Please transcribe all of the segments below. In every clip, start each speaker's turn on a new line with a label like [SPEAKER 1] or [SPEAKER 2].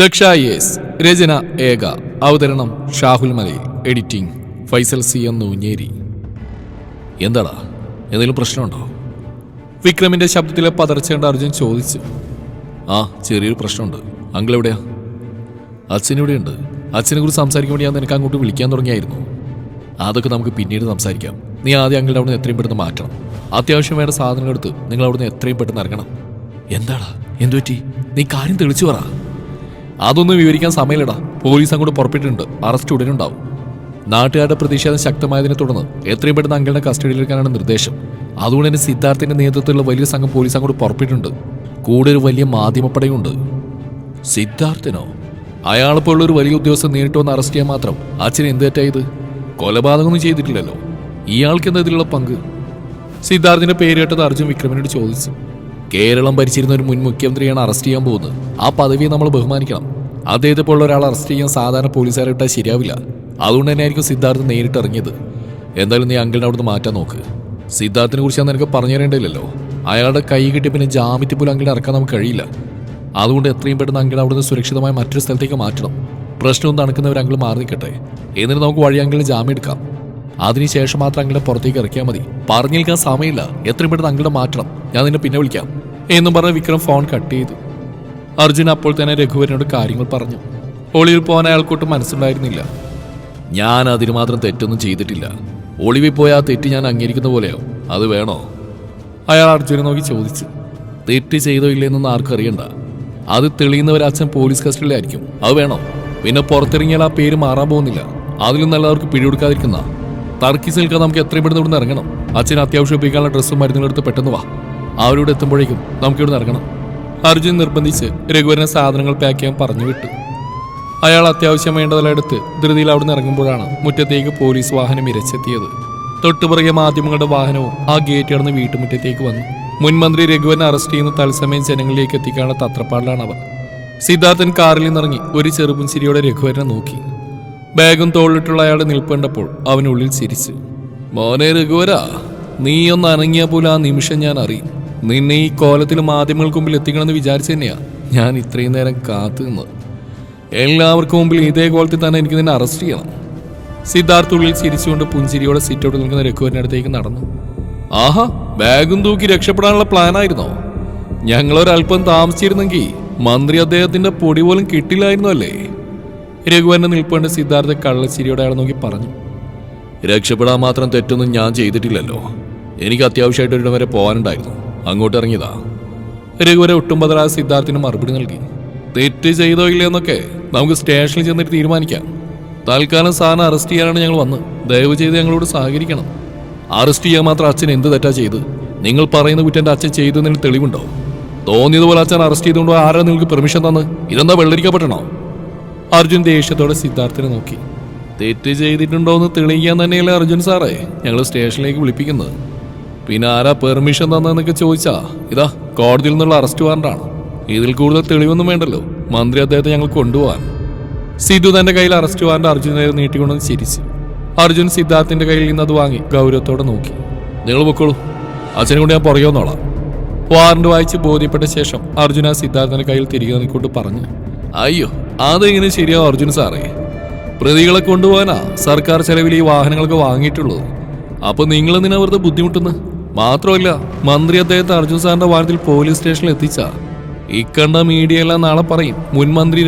[SPEAKER 1] Daksha yes രചന ഏക അവതരണം Shahul Malayil editing Faisal C M Noonjeri. എന്താടാ എന്തെങ്കിലും പ്രശ്നമുണ്ടോ? വിക്രമിന്റെ ശബ്ദത്തിലെ പതർച്ചേണ്ട അർജുൻ ചോദിച്ചു. ആ ചെറിയൊരു പ്രശ്നമുണ്ട്. അങ്കിൾ എവിടെയാ? അച്ഛൻ അച്ഛനിവിടെയുണ്ട് അച്ഛനെ കുറിച്ച് സംസാരിക്കാൻ വേണ്ടി ഞാൻ നിനക്ക് അങ്ങോട്ട് വിളിക്കാൻ തുടങ്ങിയായിരുന്നു. അതൊക്കെ നമുക്ക് പിന്നീട് സംസാരിക്കാം. നീ ആദ്യം അങ്കിളുടെ അവിടുന്ന് എത്രയും പെട്ടെന്ന് മാറ്റണം. അത്യാവശ്യം വേണ്ട സാധനങ്ങൾ എടുത്ത് നിങ്ങൾ അവിടുന്ന് എത്രയും പെട്ടെന്ന് ഇറങ്ങണം. എന്താടാ? എന്തു പറ്റി നീ കാര്യം തെളിച്ചു പറ. അതൊന്നും വിവരിക്കാൻ സമയമില്ലടാ. പോലീസ് അങ്ങോട്ട് പുറപ്പെട്ടിട്ടുണ്ട്. അറസ്റ്റ് ഉടനെ ഉണ്ടാവും. നാട്ടുകാരുടെ പ്രതിഷേധം ശക്തമായതിനെ തുടർന്ന് എത്രയും പെട്ടെന്ന് അങ്കിളുടെ കസ്റ്റഡിയിലെടുക്കാനാണ് നിർദ്ദേശം. അതുകൊണ്ട് തന്നെ സിദ്ധാർത്ഥിന്റെ നേതൃത്വത്തിലുള്ള വലിയ സംഘം പോലീസ് അങ്ങോട്ട് പുറപ്പെട്ടിട്ടുണ്ട്. കൂടെ ഒരു വലിയ മാധ്യമപ്പടയുണ്ട്. സിദ്ധാർത്ഥനോ? അയാളെപ്പോലുള്ള ഒരു വലിയ ഉദ്യോഗസ്ഥൻ നേരിട്ട് വന്ന് അറസ്റ്റ് ചെയ്യാൻ മാത്രം അച്ഛൻ എന്ത് തെറ്റായത്? കൊലപാതകമൊന്നും ചെയ്തിട്ടില്ലല്ലോ. ഇയാൾക്ക് എന്താ ഇതിലുള്ള പങ്ക്? സിദ്ധാർത്ഥിന്റെ പേര് കേട്ടത് അർജുൻ വിക്രമനോട് ചോദിച്ചു. കേരളം ഭരിച്ചിരുന്ന ഒരു മുൻ മുഖ്യമന്ത്രിയാണ് അറസ്റ്റ് ചെയ്യാൻ പോകുന്നത്. ആ പദവി നമ്മൾ ബഹുമാനിക്കണം. അദ്ദേഹത്തെ പോലുള്ള ഒരാൾ അറസ്റ്റ് ചെയ്യാൻ സാധാരണ പോലീസുകാരെ ഇട്ടാൽ ശരിയാവില്ല. അതുകൊണ്ട് തന്നെ ആയിരിക്കും സിദ്ധാർത്ഥ് നേരിട്ട് ഇറങ്ങിയത്. എന്തായാലും നീ അങ്കിളിനെ അവിടുന്ന് മാറ്റാൻ നോക്ക്. സിദ്ധാർത്ഥിനെ കുറിച്ച് ഞാൻ നിനക്ക് പറഞ്ഞു തരേണ്ടില്ലല്ലോ അയാളുടെ കൈ കിട്ടി പിന്നെ ജാമ്യത്തിൽ പോലും അങ്കിളിനെ ഇറക്കാൻ നമുക്ക് കഴിയില്ല. അതുകൊണ്ട് എത്രയും പെട്ടെന്ന് അങ്കിൾ അവിടുന്ന് സുരക്ഷിതമായ മറ്റൊരു സ്ഥലത്തേക്ക് മാറ്റണം. പ്രശ്നം നടക്കുന്നവർ അങ്കിൾ മാറി നിൽക്കട്ടെ എന്നിട്ട് നമുക്ക് വഴി അങ്കിളിന് ജാമ്യം എടുക്കാം. അതിനുശേഷം മാത്രം അങ്കിളെ പുറത്തേക്ക് ഇറക്കിയാൽ മതി. പറഞ്ഞു നിൽക്കാൻ സമയമില്ല. എത്രയും പെട്ടെന്ന് അങ്കിളെ മാറ്റണം. ഞാൻ നിന്നെ പിന്നെ വിളിക്കാം. എന്നും പറഞ്ഞ് വിക്രം ഫോൺ കട്ട് ചെയ്തു. അർജുൻ അപ്പോൾ തന്നെ രഘുവരനോട് കാര്യങ്ങൾ പറഞ്ഞു. ഒളിവിൽ പോകാൻ അയാൾക്കൊട്ടും മനസ്സുണ്ടായിരുന്നില്ല. ഞാൻ അതിന് മാത്രം തെറ്റൊന്നും ചെയ്തിട്ടില്ല. ഒളിവിൽ പോയ ആ തെറ്റ് ഞാൻ അംഗീകരിക്കുന്ന പോലെയോ? അത് വേണോ? അയാൾ അർജുനെ നോക്കി ചോദിച്ചു. തെറ്റ് ചെയ്തോ ഇല്ലെന്നൊന്നും ആർക്കും അറിയണ്ട. അത് തെളിയുന്നവർ പോലീസ് കസ്റ്റഡിയിലായിരിക്കും. അത് വേണോ? പിന്നെ പുറത്തിറങ്ങിയാൽ ആ പേര് മാറാൻ പോകുന്നില്ല. അതിലും നല്ലവർക്ക് പിടികൊടുക്കാതിരിക്കുന്ന തർക്കിസ് നിൽക്കാൻ നമുക്ക് എത്രയും പെട്ടെന്ന് ഇവിടുന്ന് ഇറങ്ങണം. അച്ഛൻ അത്യാവശ്യം ഉപയോഗിക്കാനുള്ള ഡ്രസ്സും മരുന്നുകളെടുത്ത് പെട്ടെന്ന് വാ. അവരോട് എത്തുമ്പോഴേക്കും നമുക്ക് ഇവിടെ ഇറങ്ങണം അർജുൻ നിർബന്ധിച്ച് രഘുവരനെ സാധനങ്ങൾ പാക്ക് ചെയ്യാൻ പറഞ്ഞു വിട്ടു. അയാൾ അത്യാവശ്യം വേണ്ടതെല്ലാം എടുത്ത് ധൃതിയിൽ അവിടെ നിന്ന് ഇറങ്ങുമ്പോഴാണ് മുറ്റത്തേക്ക് പോലീസ് വാഹനം ഇരച്ചെത്തിയത്. തൊട്ടുപുറകെ മാധ്യമങ്ങളുടെ വാഹനവും ആ ഗേറ്റ് കടന്ന് വീട്ടുമുറ്റത്തേക്ക് വന്നു. മുൻമന്ത്രി രഘുവനെ അറസ്റ്റ് ചെയ്യുന്ന തത്സമയം ജനങ്ങളിലേക്ക് എത്തിക്കാനുള്ള തത്രപ്പാടിലാണ് അവർ. സിദ്ധാർത്ഥൻ കാറിൽ നിന്നിറങ്ങി ഒരു ചെറുപുഞ്ചിരിയോടെ രഘുവരനെ നോക്കി. ബാഗും തോളിലിട്ടുള്ള അയാൾ നിൽപ്പേണ്ടപ്പോൾ അവനുള്ളിൽ ചിരിച്ചു. മോനെ രഘുവരാ നീ ഒന്ന് അനങ്ങിയാൽ പോലും ആ നിമിഷം ഞാൻ അറിയും. നിന്നെ ഈ കോലത്തിൽ മാധ്യമങ്ങൾക്ക് മുമ്പിൽ എത്തിക്കണമെന്ന് വിചാരിച്ചു തന്നെയാ ഞാൻ ഇത്രയും നേരം കാത്തു നിന്നത്. എല്ലാവർക്കും മുമ്പിൽ ഇതേ കോലത്തിൽ തന്നെ എനിക്ക് നിന്നെ അറസ്റ്റ് ചെയ്യണം. സിദ്ധാർത്ഥ ഉള്ളിൽ ചിരിച്ചുകൊണ്ട് പുഞ്ചിരിയോടെ സിറ്റോട്ട് നിൽക്കുന്ന രഘുവിന്റെ അടുത്തേക്ക് നടന്നു. ആഹാ ബാഗും തൂക്കി രക്ഷപ്പെടാനുള്ള പ്ലാനായിരുന്നോ? ഞങ്ങളൊരല്പം താമസിച്ചിരുന്നെങ്കിൽ മന്ത്രി അദ്ദേഹത്തിന്റെ പൊടി പോലും കിട്ടില്ലായിരുന്നു അല്ലേ? രഘുവന്റെ നിൽപ്പേണ്ട സിദ്ധാർത്ഥ കള്ളച്ചിരിയോടെ അയാൾ നോക്കി പറഞ്ഞു. രക്ഷപ്പെടാൻ മാത്രം തെറ്റൊന്നും ഞാൻ ചെയ്തിട്ടില്ലല്ലോ. എനിക്ക് അത്യാവശ്യമായിട്ട് ഒരിടം വരെ പോകാനുണ്ടായിരുന്നു. അങ്ങോട്ട് ഇറങ്ങിയതാ രഘുവരെ ഒട്ടുമ്പതരാ സിദ്ധാർത്ഥിന് മറുപടി നൽകി. തെറ്റ് ചെയ്തോ ഇല്ലയെന്നൊക്കെ നമുക്ക് സ്റ്റേഷനിൽ ചെന്നിട്ട് തീരുമാനിക്കാം. തൽക്കാലം സാറിനെ അറസ്റ്റ് ചെയ്യാനാണ് ഞങ്ങൾ വന്ന് ദയവ് ചെയ്ത് ഞങ്ങളോട് സഹകരിക്കണം. അറസ്റ്റ് ചെയ്യാൻ മാത്രം അച്ഛൻ എന്ത് തെറ്റാ ചെയ്ത്? നിങ്ങൾ പറയുന്ന കുറ്റം എന്റെ അച്ഛൻ ചെയ്തതിന് തെളിവുണ്ടോ? തോന്നിയതുപോലെ അച്ഛൻ അറസ്റ്റ് ചെയ്തുകൊണ്ടോ ആരാ നിങ്ങൾക്ക് പെർമിഷൻ തന്ന്? ഇതെന്താ വെള്ളരിക്കപ്പെട്ടണോ? അർജുൻ ദേഷ്യത്തോടെ സിദ്ധാർത്ഥിനെ നോക്കി. തെറ്റ് ചെയ്തിട്ടുണ്ടോ എന്ന് തെളിയിക്കാൻ തന്നെയല്ലേ അർജുൻ സാറേ ഞങ്ങൾ സ്റ്റേഷനിലേക്ക് വിളിപ്പിക്കുന്നത്. പിന്നെ ആരാ പെർമിഷൻ തന്നെന്നൊക്കെ ചോദിച്ചാ? ഇതാ കോടതിയിൽ നിന്നുള്ള അറസ്റ്റ് വാറണ്ടാണ് ഇതിൽ കൂടുതൽ തെളിവൊന്നും വേണ്ടല്ലോ. മന്ത്രി അദ്ദേഹത്തെ ഞങ്ങൾ കൊണ്ടുപോകാൻ. സിദ്ധു തന്റെ കയ്യിൽ അറസ്റ്റ് വാറണ്ട് നേരെ നീട്ടിക്കൊണ്ടെന്ന് ചിരിച്ചു. അർജുൻ സിദ്ധാർത്ഥിന്റെ കയ്യിൽ നിന്ന് അത് വാങ്ങി ഗൗരവത്തോടെ നോക്കി. നിങ്ങൾ പൊക്കോളൂ. അച്ഛനെ കൊണ്ട് ഞാൻ പുറകെ വന്നോളാം. വാറണ്ട് വായിച്ച് ബോധ്യപ്പെട്ട ശേഷം അർജുന സിദ്ധാർത്ഥന്റെ കയ്യിൽ തിരികെ നിൽക്കൊണ്ട് പറഞ്ഞു അയ്യോ അതെങ്ങനെ ശരിയാവും അർജുൻ സാറേ? പ്രതികളെ കൊണ്ടുപോകാനാ സർക്കാർ ചെലവിൽ ഈ വാഹനങ്ങളൊക്കെ വാങ്ങിയിട്ടുള്ളത്. അപ്പൊ നിങ്ങൾ എന്തിനാ വെറുതെ ബുദ്ധിമുട്ടുന്നു? മാത്രമല്ല മന്ത്രി അദ്ദേഹത്തെ അർജുൻ സാറിന്റെ വാഹനത്തിൽ പോലീസ് സ്റ്റേഷനിൽ എത്തിച്ച. ഇക്കണ്ട മീഡിയ എല്ലാം നാളെ പറയും മുൻ മന്ത്രി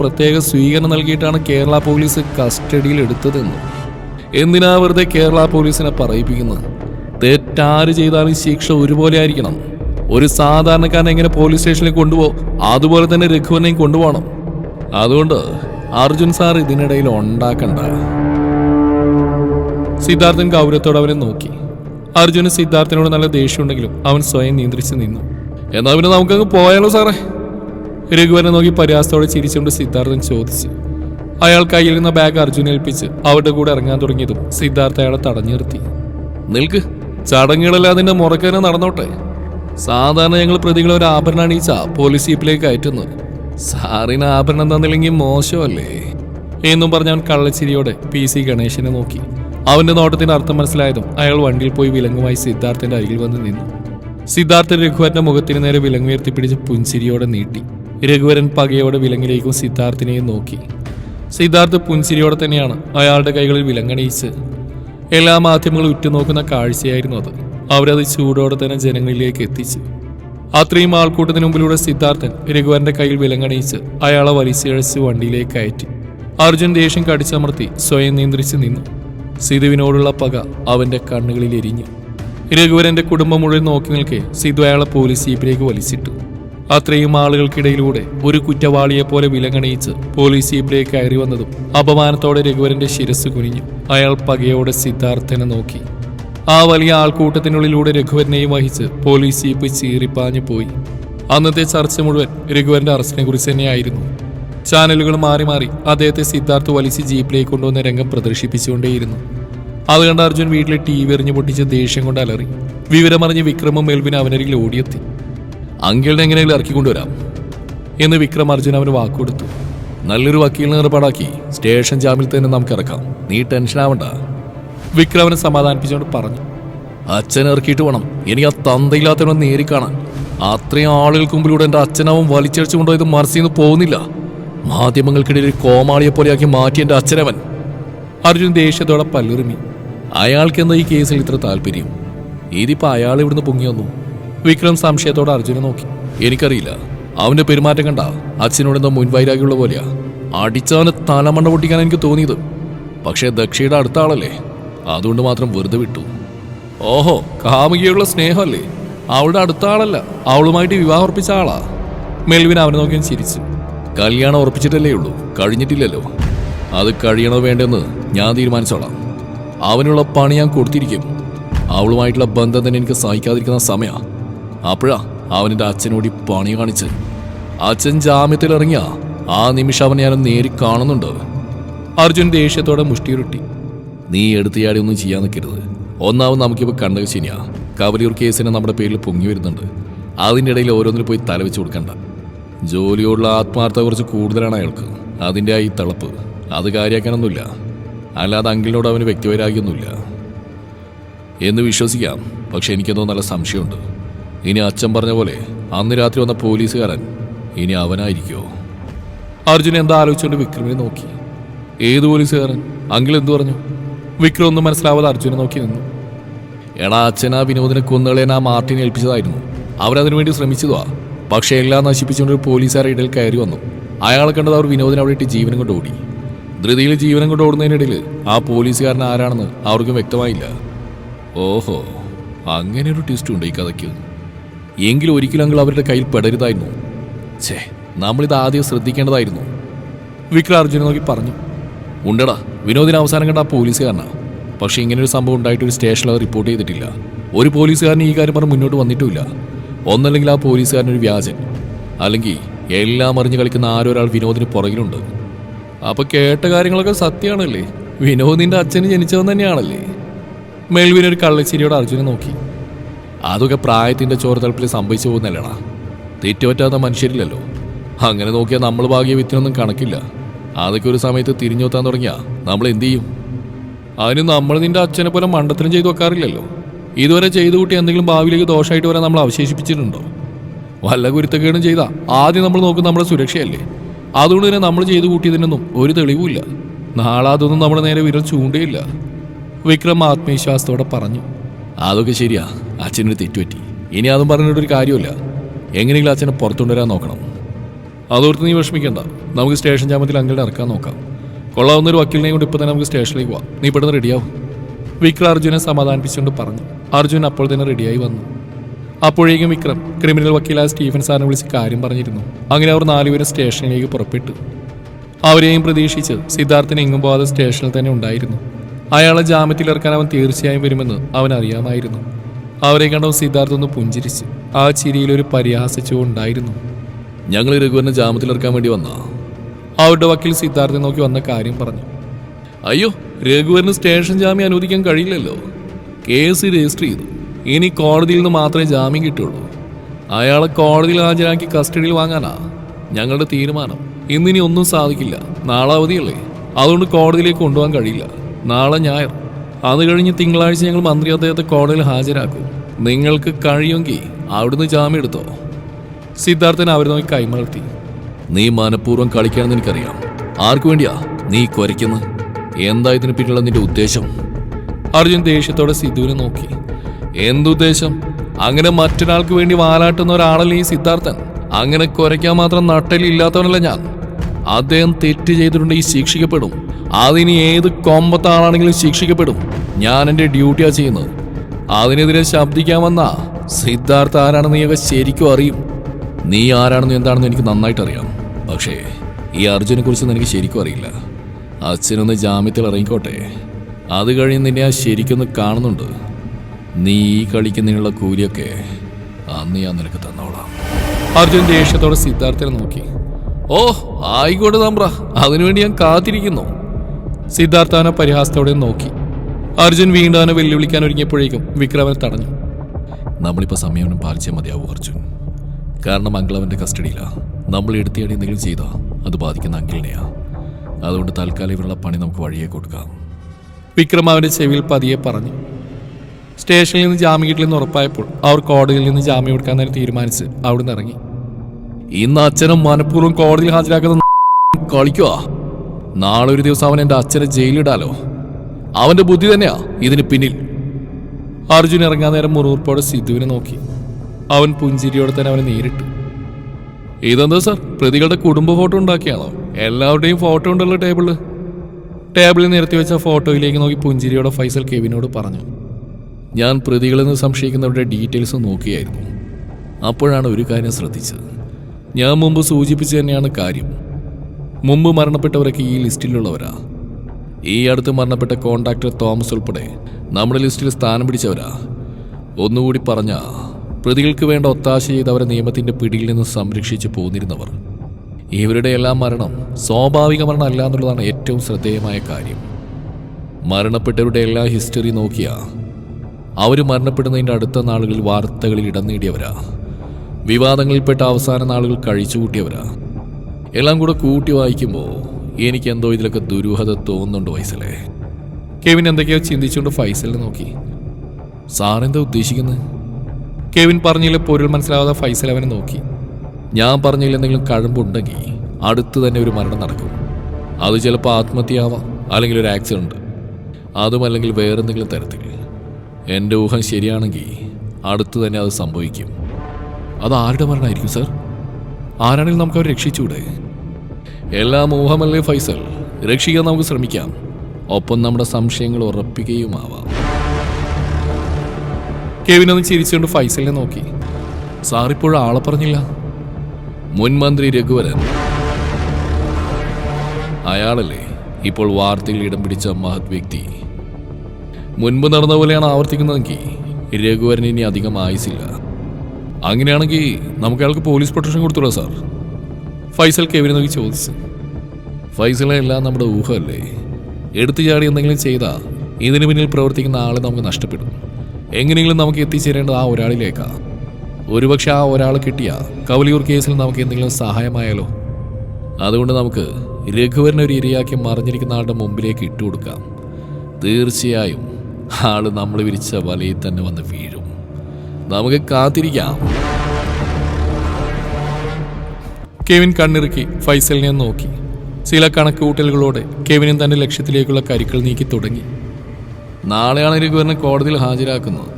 [SPEAKER 1] പ്രത്യേക സ്വീകരണം നൽകിയിട്ടാണ് കേരള പോലീസ് കസ്റ്റഡിയിൽ എടുത്തതെന്ന്. എന്തിനാ വെറുതെ കേരള പോലീസിനെ പറയിപ്പിക്കുന്നത്? തെറ്റാര് ചെയ്താലും ശിക്ഷ ഒരുപോലെ ആയിരിക്കണം. ഒരു സാധാരണക്കാരനെ എങ്ങനെ പോലീസ് സ്റ്റേഷനിൽ കൊണ്ടുപോ അതുപോലെ തന്നെ രഘുവനെയും കൊണ്ടുപോകണം. അതുകൊണ്ട് അർജുൻ സാർ ഇതിനിടയിൽ ഉണ്ടാക്കണ്ട. സിദ്ധാർത്ഥൻ ഗൗരവത്തോടെ അവനെ നോക്കി. അർജുന് സിദ്ധാർത്ഥനോട് നല്ല ദേഷ്യമുണ്ടെങ്കിലും അവൻ സ്വയം നിയന്ത്രിച്ച് നിന്നു. എന്നാ പിന്നെ നമുക്കങ്ങ് പോയാലോ സാറേ? രഘുവരനെ നോക്കി പരിഹാസത്തോടെ ചിരിച്ചുകൊണ്ട് സിദ്ധാർത്ഥൻ ചോദിച്ചു. അയാൾ കയ്യിൽ നിന്ന ബാഗ് അർജുനെ ഏൽപ്പിച്ച് അവരുടെ കൂടെ ഇറങ്ങാൻ തുടങ്ങിയതും സിദ്ധാർത്ഥ അയാളെ തടഞ്ഞു നിർത്തി. നിൽക്ക്. ചടങ്ങുകളെല്ലാം അതിന്റെ മുറക്കനെ നടന്നോട്ടെ. സാധാരണ ഞങ്ങൾ പ്രതികളെ ഒരു ആഭരണം അണിയിച്ച പോലീസ് ജീപ്പിലേക്ക് കയറ്റുന്നു സാറിന് ആഭരണം തന്നില്ലെങ്കിൽ മോശമല്ലേ? എന്നും പറഞ്ഞ അവൻ കള്ളച്ചിരിയോടെ പി സി ഗണേശനെ നോക്കി. അവന്റെ നോട്ടത്തിന്റെ അർത്ഥം മനസ്സിലായതും അയാൾ വണ്ടിയിൽ പോയി വിലങ്ങുമായി സിദ്ധാർത്ഥന്റെ അരികിൽ വന്ന് നിന്നു. സിദ്ധാർത്ഥൻ രഘുവരന്റെ മുഖത്തിന് നേരെ വിലങ്ങുയർത്തി പിടിച്ച് പുഞ്ചിരിയോടെ നീട്ടി. രഘുവരൻ പകയോടെ വിലങ്ങിലേക്കും സിദ്ധാർത്ഥിനെയും നോക്കി. സിദ്ധാർത്ഥ് പുൻസിരിയോടെ തന്നെയാണ് അയാളുടെ കൈകളിൽ വിലങ്ങണയിച്ച് എല്ലാ മാധ്യമങ്ങളും ഉറ്റുനോക്കുന്ന കാഴ്ചയായിരുന്നു അത്. അവരത് ചൂടോടെ തന്നെ ജനങ്ങളിലേക്ക് എത്തിച്ചു. അത്രയും ആൾക്കൂട്ടത്തിന് മുമ്പിലൂടെ സിദ്ധാർത്ഥൻ രഘുവരന്റെ കയ്യിൽ വിലങ്ങണയിച്ച് അയാളെ വലിച്ചിഴച്ച് വണ്ടിയിലേക്ക് കയറ്റി. അർജുൻ ദേഷ്യം കടിച്ചമർത്തി സ്വയം നിയന്ത്രിച്ച് നിന്നു. സിധുവിനോടുള്ള പക അവന്റെ കണ്ണുകളിൽ എരിഞ്ഞു. രഘുവരന്റെ കുടുംബം മുഴുവൻ നോക്കി നിൽക്കെ സിധു അയാളെ പോലീസ് ജീപ്പിലേക്ക് വലിച്ചിട്ടു. അത്രയും ആളുകൾക്കിടയിലൂടെ ഒരു കുറ്റവാളിയെ പോലെ വിലങ്ങണയിച്ച് പോലീസ് ജീപ്പിലേക്ക് കയറി വന്നതും അപമാനത്തോടെ രഘുവരന്റെ ശിരസ് കുനിഞ്ഞു. അയാൾ പകയോടെ സിദ്ധാർത്ഥനെ നോക്കി. ആ വലിയ ആൾക്കൂട്ടത്തിനുള്ളിലൂടെ രഘുവരനെയും വഹിച്ച് പോലീസ് ജീപ്പ് ചീറിപ്പാഞ്ഞു പോയി. അന്നത്തെ ചർച്ച മുഴുവൻ രഘുവരന്റെ അറസ്റ്റിനെ കുറിച്ച് തന്നെയായിരുന്നു. ചാനലുകൾ മാറി മാറി അദ്ദേഹത്തെ സിദ്ധാർത്ഥ് വലിച്ച് ജീപ്പിലേക്ക് കൊണ്ടുവന്ന രംഗം പ്രദർശിപ്പിച്ചുകൊണ്ടേയിരുന്നു. അത് കണ്ട അർജുൻ വീട്ടിലെ ടി വി എറിഞ്ഞു പൊട്ടിച്ച് ദേഷ്യം കൊണ്ട് അലറി. വിവരമറിഞ്ഞ് വിക്രമും മെൽവിൻ അവനരികിൽ ഓടിയെത്തി. അങ്കിളിനെ എങ്ങനെയെങ്കിലും ഇറക്കിക്കൊണ്ടുവരാം എന്ന് വിക്രം അർജുൻ അവന് വാക്കുകൊടുത്തു. നല്ലൊരു വക്കീലിനെ ഏർപ്പാടാക്കി സ്റ്റേഷൻ ജാമ്യത്തിൽ തന്നെ നമുക്ക് ഇറക്കാം. നീ ടെൻഷൻ ആവണ്ട. വിക്രം അവനെ സമാധാനിപ്പിച്ചുകൊണ്ട് പറഞ്ഞു. അച്ഛനെ ഇറക്കിയിട്ട് വേണം. എനിക്ക് ആ തന്തയില്ലാത്തവനെ നേരി കാണാൻ അത്രയും ആളുകൾക്ക് മുമ്പിലൂടെ എന്റെ അച്ഛനാവും വലിച്ചടിച്ചു കൊണ്ടുപോയത് മനസ്സിന്ന് പോകുന്നില്ല. മാധ്യമങ്ങൾക്കിടയിൽ കോമാളിയെ പോലെയാക്കി മാറ്റി എന്റെ അച്ഛനവൻ. അർജുൻ ദേഷ്യത്തോടെ പല്ലുറുമി. അയാൾക്ക് എന്താ ഈ കേസിൽ ഇത്ര താല്പര്യം? ഇതിപ്പോ അയാൾ ഇവിടുന്ന് പൊങ്ങി വന്നു വിക്രം സംശയത്തോടെ അർജുനെ നോക്കി. എനിക്കറിയില്ല. അവന്റെ പെരുമാറ്റം കണ്ട. അച്ഛനോട് എന്തോ മുൻവൈരാഗ്യമുള്ള പോലെയാ. അടിച്ചവന് തലമണ്ണ പൊട്ടിക്കാൻ എനിക്ക് തോന്നിയത്. പക്ഷേ ദക്ഷയുടെ അടുത്ത ആളല്ലേ. അതുകൊണ്ട് മാത്രം വെറുതെ വിട്ടു. ഓഹോ കാമുകിയുള്ള സ്നേഹമല്ലേ? അവളുടെ അടുത്ത ആളല്ല. അവളുമായിട്ട് വിവാഹം ഉറപ്പിച്ച ആളാ. മെൽവിൻ അവനെ നോക്കി ചിരിച്ചു. കല്യാണം ഉറപ്പിച്ചിട്ടല്ലേ ഉള്ളൂ. കഴിഞ്ഞിട്ടില്ലല്ലോ. അത് കഴിയണോ വേണ്ടെന്ന് ഞാൻ തീരുമാനിച്ചോളാം. അവനുള്ള പണി ഞാൻ കൊടുത്തിരിക്കും. അവളുമായിട്ടുള്ള ബന്ധം തന്നെ എനിക്ക് സഹിക്കാതിരിക്കുന്ന സമയമാണ് അപ്പോഴാ അവനെന്റെ അച്ഛനോടി പണി കാണിച്ച്. അച്ഛൻ ജാമ്യത്തിൽ ഇറങ്ങിയ ആ നിമിഷം അവനെ ഞാൻ നേരി കാണുന്നുണ്ട്. അർജുൻ ദേഷ്യത്തോടെ മുഷ്ടിയുരുട്ടി. നീ എടുത്തിയാടി ഒന്നും ചെയ്യാൻ നിൽക്കരുത്. ഒന്നാമത് നമുക്കിപ്പോൾ കണ്ടകശിനിയാ. ശനിയാ കവലിയൂർ കേസിനെ നമ്മുടെ പേരിൽ പൊങ്ങി വരുന്നുണ്ട്. അതിന്റെ ഇടയിൽ ഓരോന്നിനും പോയി തലവെച്ച് കൊടുക്കണ്ട. ജോലിയോടുള്ള ആത്മാർത്ഥത കുറച്ച് കൂടുതലാണ് അയാൾക്ക്. അതിന്റെ ഈ തിളപ്പ്. അത് കാര്യമാക്കാനൊന്നുമില്ല അല്ലാതെ അങ്കിളിനോട് അവന് വ്യക്തിവൈരാഗ്യമൊന്നുമില്ല എന്ന് വിശ്വസിക്കാം. പക്ഷെ എനിക്കെന്തോ നല്ല സംശയമുണ്ട്. ഇനി അച്ഛൻ പറഞ്ഞ പോലെ അന്ന് രാത്രി വന്ന പോലീസുകാരൻ ഇനി അവനായിരിക്കോ? അർജുൻ എന്താ ആലോചിച്ചുകൊണ്ട് വിക്രമിനെ നോക്കി. ഏത് പോലീസുകാരൻ? അങ്കിൾ എന്തു പറഞ്ഞു? വിക്രം ഒന്നും മനസ്സിലാവാതെ അർജുനെ നോക്കി നിന്നു. എടാ അച്ഛൻ ആ വിനോദിനെ കൊന്നുകളെ ആ മാർട്ടിനെ ഏൽപ്പിച്ചതായിരുന്നു. അവരതിനു വേണ്ടി ശ്രമിച്ചതുവാ. പക്ഷേ എല്ലാം നശിപ്പിച്ചുകൊണ്ട് ഒരു പോലീസുകാരുടെ ഇടയിൽ കയറി വന്നു. അയാളെ കണ്ടത് അവർ വിനോദിനെ അവിടെ ഇട്ട് ജീവനം കൊണ്ട് ഓടി. ധൃതിയിൽ ജീവനം കൊണ്ട് ഓടുന്നതിനിടയിൽ ആ പോലീസുകാരൻ ആരാണെന്ന് അവർക്കും വ്യക്തമായില്ല. ഓഹോ അങ്ങനെ ഒരു ട്വിസ്റ്റ് ഉണ്ട് ഈ കഥയ്ക്ക്. എങ്കിലും ഒരിക്കലും അവരുടെ കയ്യിൽ പെടരുതായിരുന്നു. ഛേ നമ്മളിത് ആദ്യം ശ്രദ്ധിക്കേണ്ടതായിരുന്നു. വിക്രാർജുനെ നോക്കി പറഞ്ഞു. ഉണ്ടടാ വിനോദിന് അവസാനം കണ്ട ആ പോലീസുകാരനാ. പക്ഷെ ഇങ്ങനെ ഒരു സംഭവം ഉണ്ടായിട്ട് ഒരു സ്റ്റേഷനിൽ റിപ്പോർട്ട് ചെയ്തിട്ടില്ല. ഒരു പോലീസുകാരൻ ഈ കാര്യം പറഞ്ഞ് മുന്നോട്ട് വന്നിട്ടുമില്ല. ഒന്നല്ലെങ്കിൽ ആ പോലീസുകാരനൊരു വ്യാജൻ. അല്ലെങ്കിൽ എല്ലാം അറിഞ്ഞ് കളിക്കുന്ന ആരോ ഒരാൾ വിനോദിന് പുറകിലുണ്ട്. അപ്പൊ കേട്ട കാര്യങ്ങളൊക്കെ സത്യമാണല്ലേ? വിനോദിന്റെ അച്ഛന് ജനിച്ചവൻ തന്നെയാണല്ലേ? മെൽവിൻ ഒരു കള്ളശ്ശേരിയോട് അർജുനെ നോക്കി. അതൊക്കെ പ്രായത്തിന്റെ ചോരത്തളപ്പിൽ സംഭവിച്ചു പോകുന്നല്ലടാ? തെറ്റുപറ്റാത്ത മനുഷ്യരില്ലല്ലോ. അങ്ങനെ നോക്കിയാൽ നമ്മൾ ഭാഗ്യ വിത്തിനൊന്നും കണക്കില്ല. അതൊക്കെ ഒരു സമയത്ത് തിരിഞ്ഞു തുടങ്ങിയാ നമ്മൾ എന്തു ചെയ്യും? അതിന് നമ്മൾ നിന്റെ അച്ഛനെ പോലെ മണ്ടത്തരം ചെയ്തു വെക്കാറില്ലല്ലോ. ഇതുവരെ ചെയ്തു കൂട്ടി എന്തെങ്കിലും ഭാവിയിലേക്ക് ദോഷമായിട്ട് വരാൻ നമ്മൾ അവശേഷിപ്പിച്ചിട്ടുണ്ടോ? വല്ല കുരുത്തക്കേടും ചെയ്താ. ആദ്യം നമ്മൾ നോക്കുന്നത് നമ്മുടെ സുരക്ഷയല്ലേ. അതുകൊണ്ട് തന്നെ നമ്മൾ ചെയ്തു കൂട്ടിയതിനൊന്നും ഒരു തെളിവുമില്ല. നാളെ അതൊന്നും നമ്മുടെ നേരെ വിരൽ ചൂണ്ടയില്ല. വിക്രം ആത്മവിശ്വാസത്തോടെ പറഞ്ഞു. അതൊക്കെ ശരിയാ. അച്ഛനൊരു തെറ്റുപറ്റി. ഇനി അതും പറഞ്ഞിട്ടൊരു കാര്യമില്ല. എങ്ങനെയെങ്കിലും അച്ഛനെ പുറത്തുകൊണ്ടുവരാൻ നോക്കണം. അതോർത്ത് നീ വിഷമിക്കണ്ട. നമുക്ക് സ്റ്റേഷൻ ജാമത്തിൽ അങ്ങനെ ഇറക്കാൻ നോക്കാം. കൊള്ളാവുന്ന ഒരു വക്കീലിനെ കൊണ്ട് ഇപ്പം തന്നെ നമുക്ക് സ്റ്റേഷനിലേക്ക് പോവാം. നീ പെട്ടെന്ന് റെഡിയാവും വിക്രം അർജുനെ സമാധാനിപ്പിച്ചുകൊണ്ട് പറഞ്ഞു. അർജുൻ അപ്പോൾ തന്നെ റെഡിയായി വന്നു. അപ്പോഴേക്കും വിക്രം ക്രിമിനൽ വക്കീലായ സ്റ്റീഫൻ സാറിനെ വിളിച്ച് കാര്യം പറഞ്ഞിരുന്നു. അങ്ങനെ അവർ നാലുപേരും സ്റ്റേഷനിലേക്ക് പുറപ്പെട്ടു. അവരെയും പ്രതീക്ഷിച്ച് സിദ്ധാർത്ഥിന് എങ്ങും പോകാതെ സ്റ്റേഷനിൽ തന്നെ ഉണ്ടായിരുന്നു. അയാളെ ജാമ്യത്തിൽ ഇറക്കാൻ അവൻ തീർച്ചയായും വരുമെന്ന് അവൻ അറിയാമായിരുന്നു. അവരെ കണ്ടവൻ സിദ്ധാർത്ഥ ഒന്ന് പുഞ്ചിരിച്ച് ആ ചിരിയിലൊരു പരിഹാസിച്ചും ഉണ്ടായിരുന്നു. ഞങ്ങൾ രഘുവിനെ ജാമ്യത്തിൽ ഇറക്കാൻ വേണ്ടി വന്നാ? അവരുടെ വക്കീൽ സിദ്ധാർത്ഥനെ നോക്കി വന്ന കാര്യം പറഞ്ഞു. അയ്യോ രഘുവരന് സ്റ്റേഷൻ ജാമ്യം അനുവദിക്കാൻ കഴിയില്ലല്ലോ. കേസ് രജിസ്റ്റർ ചെയ്തു. ഇനി കോടതിയിൽ നിന്ന് മാത്രമേ ജാമ്യം കിട്ടുള്ളൂ. അയാളെ കോടതിയിൽ ഹാജരാക്കി കസ്റ്റഡിയിൽ വാങ്ങാനാ ഞങ്ങളുടെ തീരുമാനം. ഇന്നിനി ഒന്നും സാധിക്കില്ല. നാളെ അവധിയല്ലേ. അതുകൊണ്ട് കോടതിയിലേക്ക് കൊണ്ടുപോകാൻ കഴിയില്ല. നാളെ ഞായർ. അത് കഴിഞ്ഞ് തിങ്കളാഴ്ച ഞങ്ങൾ മന്ത്രി അദ്ദേഹത്തെ കോടതിയിൽ ഹാജരാക്കും. നിങ്ങൾക്ക് കഴിയുമെങ്കിൽ അവിടുന്ന് ജാമ്യം എടുത്തോ. സിദ്ധാർത്ഥൻ അവരെ നോക്കി കൈമലർത്തി. നീ മനഃപൂർവം കളിക്കാൻ എനിക്കറിയാം. ആർക്കു വേണ്ടിയാ നീ കുരയ്ക്കുന്നത്? എന്താ ഇതിന് പിന്നിലുള്ള നിന്റെ ഉദ്ദേശം? അർജുൻ ദേഷ്യത്തോടെ സിദ്ധുവിനെ നോക്കി. എന്തുദ്ദേശം? അങ്ങനെ മറ്റൊരാൾക്ക് വേണ്ടി വാലാട്ടുന്ന ഒരാളല്ല ഈ സിദ്ധാർത്ഥൻ? അങ്ങനെ കുരയ്ക്കാൻ മാത്രം നട്ടലില്ലാത്തവനല്ല ഞാൻ. അദ്ദേഹം തെറ്റ് ചെയ്തിട്ടുണ്ടെങ്കിൽ ശിക്ഷിക്കപ്പെടും. അതിന് ഏത് കൊമ്പത്ത ആളാണെങ്കിലും ശിക്ഷിക്കപ്പെടും. ഞാൻ എന്റെ ഡ്യൂട്ടിയാ ചെയ്യുന്നത്. അതിനെതിരെ ശബ്ദിക്കാൻ വന്ന സിദ്ധാർത്ഥ ആരാണെന്ന് നീയൊക്കെ ശരിക്കും അറിയും. നീ ആരാണെന്ന് എന്താണെന്ന് എനിക്ക് നന്നായിട്ട് അറിയാം പക്ഷേ ഈ അർജുനെ കുറിച്ച് എനിക്ക് ശരിക്കും അറിയില്ല. അച്ഛനൊന്ന് ജാമ്യത്തിൽ ഇറങ്ങിക്കോട്ടെ. അത് കഴിഞ്ഞ് നിന്നെ ആ ശരിക്കൊന്ന് കാണുന്നുണ്ട്. നീ ഈ കളിക്കുന്നതിനുള്ള കൂലിയൊക്കെ അന്ന് ഞാൻ നിനക്ക് തന്നോളാം. അർജുൻ ദേഷ്യത്തോടെ സിദ്ധാർത്ഥനെ നോക്കി. ഓ ആയിക്കോട്ടെ തമ്പ്ര. അതിനുവേണ്ടി ഞാൻ കാത്തിരിക്കുന്നു. സിദ്ധാർത്ഥ അവനെ പരിഹാസത്തോടെ നോക്കി. അർജുൻ വീണ്ടും അവനെ വെല്ലുവിളിക്കാൻ ഒരുങ്ങിയപ്പോഴേക്കും വിക്രമനെ തടഞ്ഞു. നമ്മളിപ്പോൾ സംയമനം പാലിച്ചേ മതിയാവൂ അർജുൻ. കാരണം അങ്കിൾ അവന്റെ കസ്റ്റഡിയിലാണ് നമ്മൾ എടുത്തിയാടി എന്തെങ്കിലും ചെയ്താൽ അത് ബാധിക്കുന്ന അങ്കിളിനെയാ. അതുകൊണ്ട് തൽക്കാലം ഇവരുടെ പണി നമുക്ക് വഴിയെ കൊടുക്കാം. വിക്രം അവന്റെ ചെവിയിൽ പതിയെ പറഞ്ഞു. സ്റ്റേഷനിൽ നിന്ന് ജാമ്യം കിട്ടില്ലെന്ന് ഉറപ്പായപ്പോൾ അവർ കോടതിയിൽ നിന്ന് ജാമ്യം എടുക്കാൻ തന്നെ തീരുമാനിച്ച് അവിടുന്ന് ഇറങ്ങി. ഇന്ന് അച്ഛനും മനഃപൂർവം കോടതിയിൽ ഹാജരാക്കുന്ന കളിക്കുക നാളെ ഒരു ദിവസം അവൻ എന്റെ അച്ഛനെ ജയിലിടാലോ അവന്റെ ബുദ്ധി തന്നെയാ ഇതിന് പിന്നിൽ. അർജുൻ ഇറങ്ങാൻ നേരം മുറുകൂർപ്പോടെ സിദ്ധുവിനെ നോക്കി. അവൻ പുഞ്ചിരിയോടെ തന്നെ അവനെ നേരിട്ടു. ഇതെന്താ സർ? പ്രതികളുടെ കുടുംബ ഫോട്ടോ ഉണ്ടാക്കിയാണോ? എല്ലാവരുടെയും ഫോട്ടോ ഉണ്ടല്ലോ ടേബിളിൽ ടേബിളിൽ നിർത്തി വെച്ച ഫോട്ടോയിലേക്ക് നോക്കി പുഞ്ചിരിയോടെ ഫൈസൽ കെവിനോട് പറഞ്ഞു. ഞാൻ പ്രതികളെന്ന് സംശയിക്കുന്നവരുടെ ഡീറ്റെയിൽസ് നോക്കിയായിരുന്നു. അപ്പോഴാണ് ഒരു കാര്യം ശ്രദ്ധിച്ചത്. ഞാൻ മുമ്പ് സൂചിപ്പിച്ചു തന്നെയാണ് കാര്യം. മുമ്പ് മരണപ്പെട്ടവരൊക്കെ ഈ ലിസ്റ്റിലുള്ളവരാ. ഈ അടുത്ത് മരണപ്പെട്ട കോൺട്രാക്ടർ തോമസ് ഉൾപ്പെടെ നമ്മുടെ ലിസ്റ്റിൽ സ്ഥാനം പിടിച്ചവരാ. ഒന്നുകൂടി പറഞ്ഞ പ്രതികൾക്ക് വേണ്ട ഒത്താശ ചെയ്ത് അവരെ നിയമത്തിന്റെ പിടിയിൽ നിന്ന് സംരക്ഷിച്ച് പോന്നിരുന്നവർ. ഇവരുടെ എല്ലാം മരണം സ്വാഭാവിക മരണം അല്ല എന്നുള്ളതാണ് ഏറ്റവും ശ്രദ്ധേയമായ കാര്യം. മരണപ്പെട്ടവരുടെ എല്ലാ ഹിസ്റ്ററി നോക്കിയ അവർ മരണപ്പെടുന്നതിന്റെ അടുത്ത നാളുകളിൽ വാർത്തകളിൽ ഇടം നേടിയവരാ. വിവാദങ്ങളിൽപ്പെട്ട അവസാന നാളുകൾ കഴിച്ചുകൂട്ടിയവരാ. എല്ലാം കൂടെ കൂട്ടി വായിക്കുമ്പോൾ എനിക്ക് എന്തോ ഇതിലൊക്കെ ദുരൂഹത തോന്നുന്നുണ്ട് ഫൈസലേ. കെവിൻ എന്തൊക്കെയോ ചിന്തിച്ചുകൊണ്ട് ഫൈസലിനെ നോക്കി. സാറെന്താ ഉദ്ദേശിക്കുന്നത് കെവിൻ പറഞ്ഞില്ല പൊരുൾ മനസ്സിലാവാതെ ഫൈസൽ അവനെ നോക്കി. ഞാൻ പറഞ്ഞതിൽ എന്തെങ്കിലും കഴമ്പുണ്ടെങ്കിൽ അടുത്ത് തന്നെ ഒരു മരണം നടക്കും. അത് ചിലപ്പോൾ ആത്മഹത്യയാവാം അല്ലെങ്കിൽ ഒരു ആക്സിഡന്റ്. അതും അല്ലെങ്കിൽ വേറെന്തെങ്കിലും തരത്തിൽ. എന്റെ ഊഹം ശരിയാണെങ്കിൽ അടുത്ത് തന്നെ അത് സംഭവിക്കും. അത് ആരുടെ മരണമായിരിക്കും സർ? ആരാണെങ്കിലും നമുക്ക് അവരെ രക്ഷിച്ചൂടെ എല്ലാം ഊഹമല്ലേ ഫൈസൽ? രക്ഷിക്കാൻ നമുക്ക് ശ്രമിക്കാം. ഒപ്പം നമ്മുടെ സംശയങ്ങൾ ഉറപ്പിക്കുകയുമാവാം. കെവിൻ ഒന്ന് ചിരിച്ചുകൊണ്ട് ഫൈസലിനെ നോക്കി. സാർ ഇപ്പോഴും ആളെ പറഞ്ഞില്ല. മുൻ മന്ത്രി രഘുവരൻ അയാളല്ലേ ഇപ്പോൾ വാർത്തയിൽ ഇടം പിടിച്ച മഹത് വ്യക്തി. മുൻപ് നടന്ന പോലെയാണ് ആവർത്തിക്കുന്നതെങ്കിൽ രഘുവരൻ ഇനി അധികം ആയുസില്ല. അങ്ങനെയാണെങ്കിൽ നമുക്ക് അയാൾക്ക് പോലീസ് പ്രൊട്ടക്ഷൻ കൊടുത്തുള്ളൂ സാർ. ഫൈസൽ കെവിനെ നോക്കി ചോദിച്ചു. ഫൈസലെ എല്ലാം നമ്മുടെ ഊഹമല്ലേ? എടുത്തു ചാടി എന്തെങ്കിലും ചെയ്താൽ ഇതിനു പിന്നിൽ പ്രവർത്തിക്കുന്ന ആളെ നമുക്ക് നഷ്ടപ്പെടും. എങ്ങനെയെങ്കിലും നമുക്ക് എത്തിച്ചേരേണ്ടത് ആ ഒരാളിലേക്കാ. ഒരുപക്ഷെ ആ ഒരാൾ കിട്ടിയ കവലിയൂർ കേസിൽ നമുക്ക് എന്തെങ്കിലും സഹായമായാലോ? അതുകൊണ്ട് നമുക്ക് രഘുവരനെ ഒരു ഇരയാക്കി മറിഞ്ഞിരിക്കുന്ന ആളുടെ മുമ്പിലേക്ക് ഇട്ടുകൊടുക്കാം തീർച്ചയായും ആൾ നമ്മൾ വിരിച്ച വലയിൽ തന്നെ വന്ന് വീഴും. നമുക്ക് കാത്തിരിക്കാം. കെവിൻ കണ്ണിറുക്കി ഫൈസലിനെ നോക്കി. ചില കണക്കുകൂട്ടലുകളോടെ കെവിനും തന്റെ ലക്ഷ്യത്തിലേക്കുള്ള കരുക്കൾ നീക്കി തുടങ്ങി. നാളെയാണ് രഘുവരനെ കോടതിയിൽ ഹാജരാക്കുന്നത്.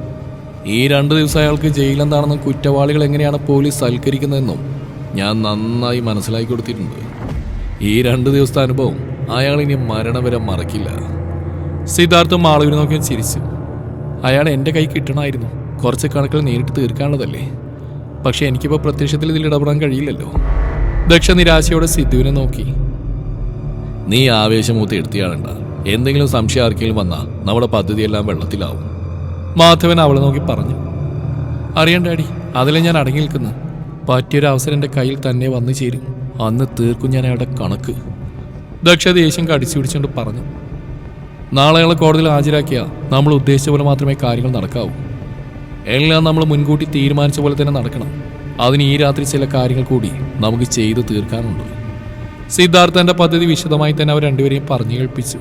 [SPEAKER 1] ഈ രണ്ട് ദിവസം അയാൾക്ക് ജയിലെന്താണെന്നും കുറ്റവാളികൾ എങ്ങനെയാണ് പോലീസ് സൽക്കരിക്കുന്നതെന്നും ഞാൻ നന്നായി മനസ്സിലാക്കി കൊടുത്തിട്ടുണ്ട്. ഈ രണ്ട് ദിവസത്തെ അനുഭവം അയാൾ ഇനി മരണം വരെ മറക്കില്ല. സിദ്ധാർത്ഥം ആളുകൾ നോക്കി ചിരിച്ചു. അയാൾ എന്റെ കൈ കിട്ടണമായിരുന്നു. കുറച്ച് കണക്കിൽ നേരിട്ട് തീർക്കാനുള്ളതല്ലേ? പക്ഷെ എനിക്കിപ്പോൾ പ്രത്യക്ഷത്തിൽ ഇതിൽ ഇടപെടാൻ കഴിയില്ലല്ലോ. ദക്ഷ നിരാശയോടെ സിദ്ധുവിനെ നോക്കി. നീ ആവേശമൂത്ത് എടുത്തിയാളണ്ട എന്തെങ്കിലും സംശയം ആർക്കെങ്കിലും വന്നാൽ നമ്മുടെ പദ്ധതിയെല്ലാം വെള്ളത്തിലാവും. മാധവൻ അവളെ നോക്കി പറഞ്ഞു. അറിയണ്ട ഡാഡി അതിലെ ഞാൻ അടങ്ങി നിൽക്കുന്നു. പറ്റിയൊരു അവസരം എന്റെ കയ്യിൽ തന്നെ വന്നു ചേരും. അന്ന് തീർക്കും ഞാൻ അവിടെ കണക്ക്. ദക്ഷ ദേഷ്യം കടിച്ചു പിടിച്ചുകൊണ്ട് പറഞ്ഞു. നാളെ അയാളെ കോടതിയിൽ ഹാജരാക്കിയ നമ്മൾ ഉദ്ദേശിച്ച പോലെ മാത്രമേ കാര്യങ്ങൾ നടക്കാവൂ. എല്ലാം നമ്മൾ മുൻകൂട്ടി തീരുമാനിച്ച പോലെ തന്നെ നടക്കണം. അതിന് ഈ രാത്രി ചില കാര്യങ്ങൾ കൂടി നമുക്ക് ചെയ്തു തീർക്കാനുണ്ട്. സിദ്ധാർത്ഥന്റെ പദ്ധതി വിശദമായി തന്നെ അവർ രണ്ടുപേരെയും പറഞ്ഞു കേൾപ്പിച്ചു.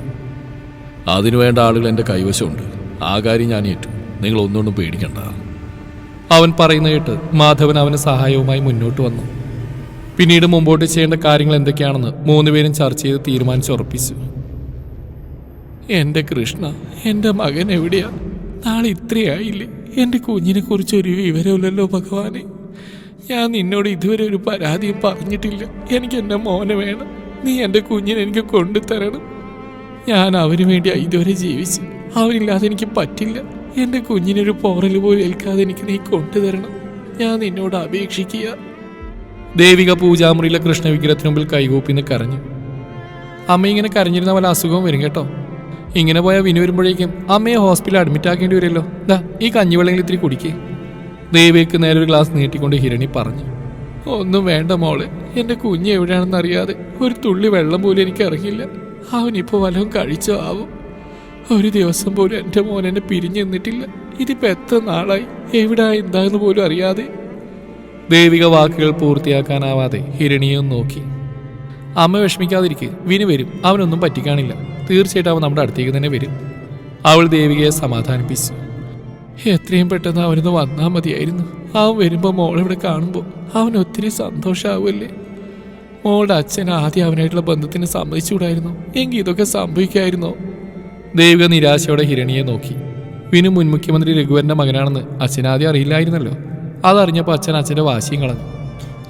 [SPEAKER 1] അതിനുവേണ്ട ആളുകൾ എന്റെ കൈവശമുണ്ട്. ആ കാര്യം ഞാൻ ഏറ്റു. നിങ്ങൾ ഒന്നുകൊണ്ടും പേടിക്കണ്ട. അവൻ പറയുന്ന കേട്ട് മാധവൻ അവന് സഹായവുമായി മുന്നോട്ട് വന്നു. പിന്നീട് മുമ്പോട്ട് ചെയ്യേണ്ട കാര്യങ്ങൾ എന്തൊക്കെയാണെന്ന് മൂന്നുപേരും ചർച്ച ചെയ്ത് തീരുമാനിച്ചുറപ്പിച്ചു എന്റെ കൃഷ്ണ എന്റെ മകൻ എവിടെയാ? നാളെ ഇത്രയായില്ലേ? എന്റെ കുഞ്ഞിനെ കുറിച്ച് ഒരു വിവരമില്ലല്ലോ ഭഗവാനെ. ഞാൻ നിന്നോട് ഇതുവരെ ഒരു പരാതിയും പറഞ്ഞിട്ടില്ല. എനിക്ക് എന്റെ മോനെ വേണം. നീ എന്റെ കുഞ്ഞിനെ എനിക്ക് കൊണ്ടുതരണം. ഞാൻ അവന് വേണ്ടി ഇതുവരെ ജീവിച്ചു അവനില്ലാതെ എനിക്ക് പറ്റില്ല. എന്റെ കുഞ്ഞിനൊരു പോറൽ പോലും ഏൽക്കാതെ എനിക്ക് നീ കൊണ്ടുതരണം. ഞാൻ നിന്നോട് അപേക്ഷിക്കുക. ദേവിക പൂജാമുറിയിലെ കൃഷ്ണ വിഗ്രഹത്തിന് മുമ്പിൽ കൈകൂപ്പിന്ന് കരഞ്ഞു. അമ്മ ഇങ്ങനെ കരഞ്ഞിരുന്ന വല്ല അസുഖവും വരും കേട്ടോ. ഇങ്ങനെ പോയാൽ വിനു വരുമ്പോഴേക്കും അമ്മയെ ഹോസ്പിറ്റലിൽ അഡ്മിറ്റ് ആക്കേണ്ടി വരുമല്ലോ. ദാ ഈ കഞ്ഞിവെള്ളങ്ങൾ ഇത്തിരി കുടിക്കേ. ദേവിക്ക് നേരെ ഒരു ഗ്ലാസ് നീട്ടിക്കൊണ്ട് ഹിരണി പറഞ്ഞു. ഒന്നും വേണ്ട മോളെ എന്റെ കുഞ്ഞ് എവിടെയാണെന്ന് അറിയാതെ ഒരു തുള്ളി വെള്ളം പോലും എനിക്ക് ഇറങ്ങില്ല അവനിപ്പോ വല്ലതും കഴിച്ചോ ആവും? ഒരു ദിവസം പോലും എന്റെ മോൻ എന്നെ പിരിഞ്ഞു നിന്നിട്ടില്ല. ഇതിപ്പോ എത്ര നാളായി? എവിടെ എന്താന്ന് പോലും അറിയാതെ. ദൈവിക വാക്കുകൾ പൂർത്തിയാക്കാനാവാതെ ഹിരണിയും നോക്കി. അമ്മ വിഷമിക്കാതിരിക്കെ. വിനു വരും. അവനൊന്നും പറ്റിക്കാണില്ല. തീർച്ചയായിട്ടും അവൻ നമ്മുടെ അടുത്തേക്ക് തന്നെ വരും. അവൾ ദേവികയെ സമാധാനിപ്പിച്ചു. എത്രയും പെട്ടെന്ന് അവനൊന്ന് വന്നാൽ മതിയായിരുന്നു. അവൻ വരുമ്പോൾ മോളിവിടെ കാണുമ്പോൾ അവൻ ഒത്തിരി സന്തോഷമാവുമല്ലേ മോളുടെ അച്ഛൻ ആദ്യം അവനായിട്ടുള്ള ബന്ധത്തിന് സമ്മതിച്ചുകൂടായിരുന്നു. എങ്കിൽ ഇതൊക്കെ സംഭവിക്കായിരുന്നോ? ദേവിക നിരാശയോടെ ഹിരണിയെ നോക്കി. വിനു മുൻ മുഖ്യമന്ത്രി രഘുവരന്റെ മകനാണെന്ന് അച്ഛനാദ്യം അറിയില്ലായിരുന്നല്ലോ. അതറിഞ്ഞപ്പോൾ അച്ഛൻ അച്ഛന്റെ വാശിയും കളഞ്ഞു.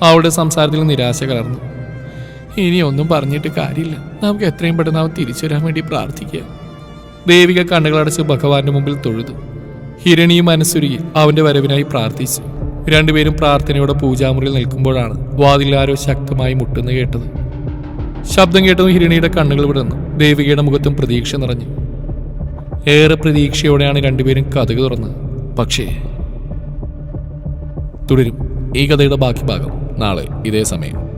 [SPEAKER 1] അവളുടെ സംസാരത്തിൽ നിരാശ കലർന്നു. ഇനി ഒന്നും പറഞ്ഞിട്ട് കാര്യമില്ല. നമുക്ക് എത്രയും പെട്ടെന്ന് അവൻ തിരിച്ചു വരാൻ വേണ്ടി പ്രാർത്ഥിക്കുക ദേവിക കണ്ണുകളടച്ച് ഭഗവാന്റെ മുമ്പിൽ തൊഴുതു. ഹിരണിയും മനസ്സുരുകി അവന്റെ വരവിനായി പ്രാർത്ഥിച്ചു. രണ്ടുപേരും പ്രാർത്ഥനയോടെ പൂജാമുറിയിൽ നിൽക്കുമ്പോഴാണ് വാതിൽ ആരോ ശക്തമായി മുട്ടുന്നു കേട്ടത്. ശബ്ദം കേട്ടതും ഹിരണിയുടെ കണ്ണുകൾ വിടർന്നു. ദേവികയുടെ മുഖത്തും പ്രതീക്ഷ നിറഞ്ഞു. ഏറെ പ്രതീക്ഷയോടെയാണ് രണ്ടുപേരും കഥക തുറന്നത്. പക്ഷേ തുടരും. ഈ കഥയുടെ ബാക്കി ഭാഗം നാളെ ഇതേ സമയം.